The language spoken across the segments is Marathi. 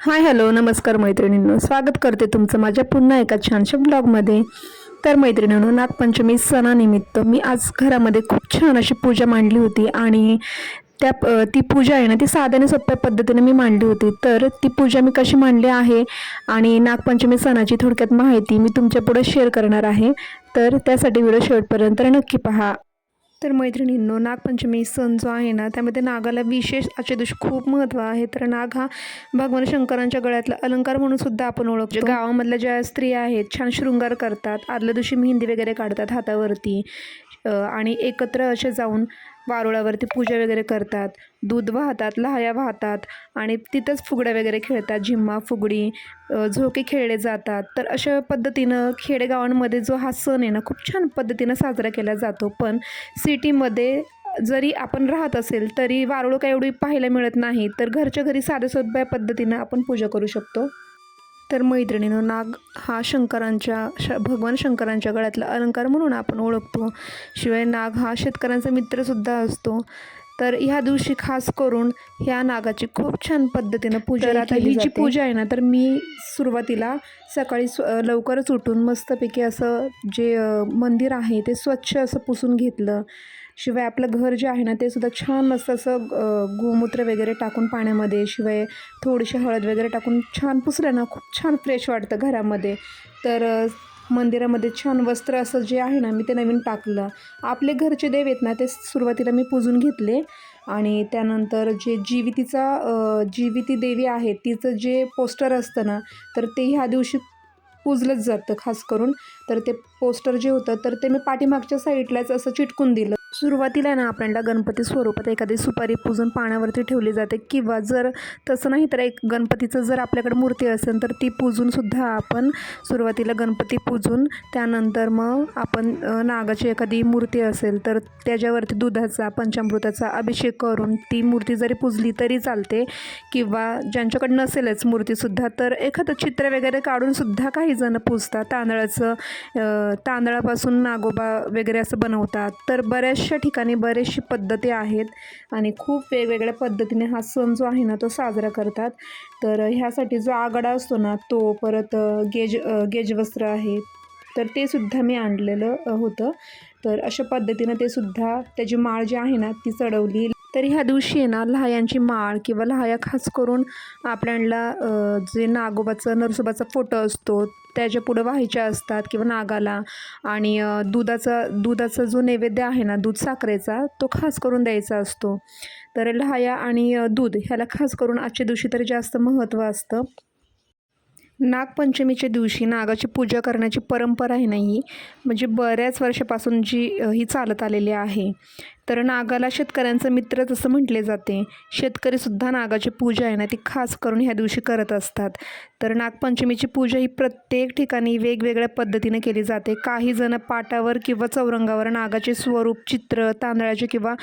हाय हॅलो नमस्कार मैत्रिणींनो. स्वागत करते तुमचं माझ्या पुन्हा एका छानशा ब्लॉगमध्ये. तर मैत्रिणींनो नागपंचमी सणानिमित्त मी आज घरामध्ये खूप छान अशी पूजा मांडली होती आणि त्या ती पूजा आहे ना ती साध्या आणि सोप्या पद्धतीने मी मांडली होती. तर ती पूजा मी कशी मांडली आहे आणि नागपंचमी सणाची थोडक्यात माहिती मी तुमच्यापुढे शेअर करणार आहे. तर त्यासाठी व्हिडिओ शेवटपर्यंत नक्की पहा. तर मैत्रिणींनो नागपंचमी सण जो आहे ना त्यामध्ये नागाला विशेष आजच्या दिवशी खूप महत्त्व आहे. तर नाग हा भगवान शंकरांच्या गळ्यातला अलंकार म्हणून सुद्धा आपण ओळखतो. गावामधल्या ज्या स्त्रिया आहेत छान शृंगार करतात आदल्या दिवशी मेहंदी वगैरे काढतात हातावरती आणि एकत्र असे जाऊन वारुळावरती पूजा वगैरे करतात. दूध वाहतात लहाया वाहतात आणि तिथंच फुगड्या वगैरे खेळतात. झिम्मा फुगडी झोके खेळले जातात. तर अशा पद्धतीनं खेडेगावांमध्ये जो हा सण आहे ना खूप छान पद्धतीनं साजरा केला जातो. पण सिटीमध्ये जरी आपण राहत असेल तरी वारुळ काय एवढी पाहायला मिळत नाही. तर घरच्या घरी साध्या सोप्या पद्धतीनं आपण पूजा करू शकतो. तर मैत्रिणीनं नाग हा शंकरांच्या श भगवान शंकरांच्या गळ्यातला अलंकार म्हणून आपण ओळखतो. शिवाय नाग हा शेतकऱ्यांचा मित्रसुद्धा असतो. तर ह्या दिवशी खास करून ह्या नागाची खूप छान पद्धतीनं पूजा आता ही जी पूजा आहे ना तर मी सुरुवातीला सकाळी स्व लवकरच उठून मस्तपैकी असं जे मंदिर आहे ते स्वच्छ असं पुसून घेतलं. शिवाय आपलं घर जे आहे ना ते सुद्धा छान मस्त असं गोमूत्र वगैरे टाकून पाण्यामध्ये शिवाय थोडीशी हळद वगैरे टाकून छान पुसलं ना खूप छान फ्रेश वाटतं घरामध्ये. तर मंदिरामध्ये छान वस्त्र असं जे आहे ना मी ते नवीन टाकलं. आपले घरचे देव आहेत ना ते सुरुवातीला मी पूजून घेतले. आणि त्यानंतर जे जीवितीचा जीविती देवी आहे तिचं जे पोस्टर असतं ना तर ते ह्या दिवशी पूजलंच जातं खास करून. तर ते पोस्टर जे होतं तर ते मी पाठीमागच्या साईडलाच असं चिटकून दिलं. सुरुवातीला ना आपल्याला गणपती स्वरूपात एखादी सुपारी पूजून पाण्यावरती ठेवली जाते किंवा जर तसं नाही तर एक गणपतीचं जर आपल्याकडे मूर्ती असेल तर ती पूजूनसुद्धा आपण सुरुवातीला गणपती पूजून त्यानंतर मग आपण नागाची एखादी मूर्ती असेल तर त्याच्यावरती दुधाचा पंचामृताचा अभिषेक करून ती मूर्ती जरी पूजली तरी चालते. किंवा ज्यांच्याकडे नसेलच मूर्तीसुद्धा तर एखादं चित्र वगैरे काढूनसुद्धा काही जण पूजतात. तांदळाचं तांदळापासून नागोबा वगैरे असं बनवतात. तर बऱ्याच बऱ्याचशा ठिकाणी बरेचशी पद्धती आहेत आणि खूप वेगवेगळ्या पद्धतीने हा सण जो आहे ना तो साजरा करतात. तर ह्यासाठी जो आगडा असतो ना तो परत गेज गेजवस्त्र आहे. तर ते सुद्धा मी आणलेलं होतं. तर अशा पद्धतीनं ते सुद्धा त्याची माळ जी आहे ना ती चढवली. तर ह्या दिवशी आहे ना लहायांची माळ किंवा लहाया खास करून आपल्याला जे नागोबाचं नरसोबाचा फोटो असतो त्याच्या पुढं व्हायच्या असतात किंवा नागाला. आणि दुधाचा दुधाचा जो नैवेद्य आहे ना दूध साखरेचा तो खास करून द्यायचा असतो. तर लहाया आणि दूध ह्याला खास करून आजच्या दिवशी तरी जास्त महत्त्व असतं. नागपंचमीच्या दिवशी नागाची पूजा करण्याची परंपरा आहे नाही म्हणजे बऱ्याच वर्षापासून जी ही चालत आलेली आहे. तर नागाला शेतकऱ्यांचं मित्रच असं म्हटले जाते शेतकरीसुद्धा नागाची पूजा आहे ना ती खास करून ह्या दिवशी करत असतात. तर नागपंचमीची पूजा ही प्रत्येक ठिकाणी वेगवेगळ्या पद्धतीने केली जाते. काही जण पाटावर किंवा चौरंगावर नागाचे स्वरूप चित्र तांदळाचे किंवा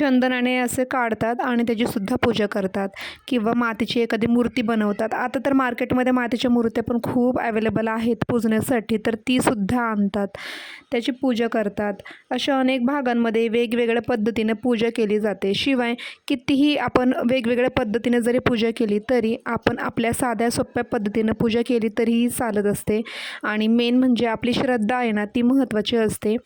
चंदनाने असे काढतात आणि त्याचीसुद्धा पूजा करतात. किंवा मातीची एखादी मूर्ती बनवतात. आता तर मार्केटमध्ये मातीच्या मूर्त्या पण खूप अवेलेबल आहेत पूजण्यासाठी तर तीसुद्धा आणतात. त्याची पूजा करतात. अशा अनेक भागांमध्ये वेगवेगळ्या पद्धतीने पूजा केली जाते. शिवाय कितीही आपण वेगवेगळ्या पद्धतीने जरी पूजा केली तरी आपण आपल्या साध्या सोप्या पद्धतीनं पूजा केली तरीही चालत असते. आणि मेन म्हणजे आपली श्रद्धा आहे ना ती महत्त्वाची असते.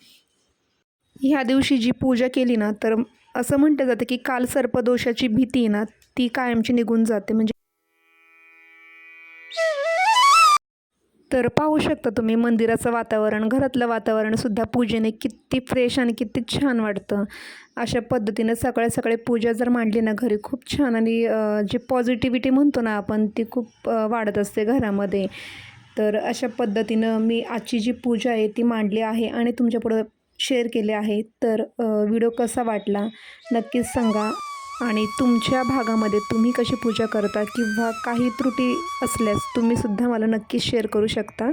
ह्या दिवशी जी पूजा केली ना तर असं म्हटलं जातं की काल सर्पदोषाची भीती आहे ना ती कायमची निघून जाते. म्हणजे तर पाहू शकता तुम्ही मंदिराचं वातावरण घरातलं वातावरणसुद्धा पूजेने किती फ्रेश आणि किती छान वाटतं. अशा पद्धतीनं सकाळी सकाळी पूजा जर मांडली ना घरी खूप छान आणि जी पॉझिटिव्हिटी म्हणतो ना आपण ती खूप वाढत असते घरामध्ये. तर अशा पद्धतीनं मी आजची जी पूजा आहे ती मांडली आहे आणि तुमच्यापुढं शेअर केले आहे. तर व्हिडिओ कसा वाटला नक्कीच सांगा. आणि तुमच्या भागामध्ये तुम्ही कशी पूजा करता किंवा काही त्रुटी असल्यास तुम्हीसुद्धा मला नक्कीच शेअर करू शकता.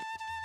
you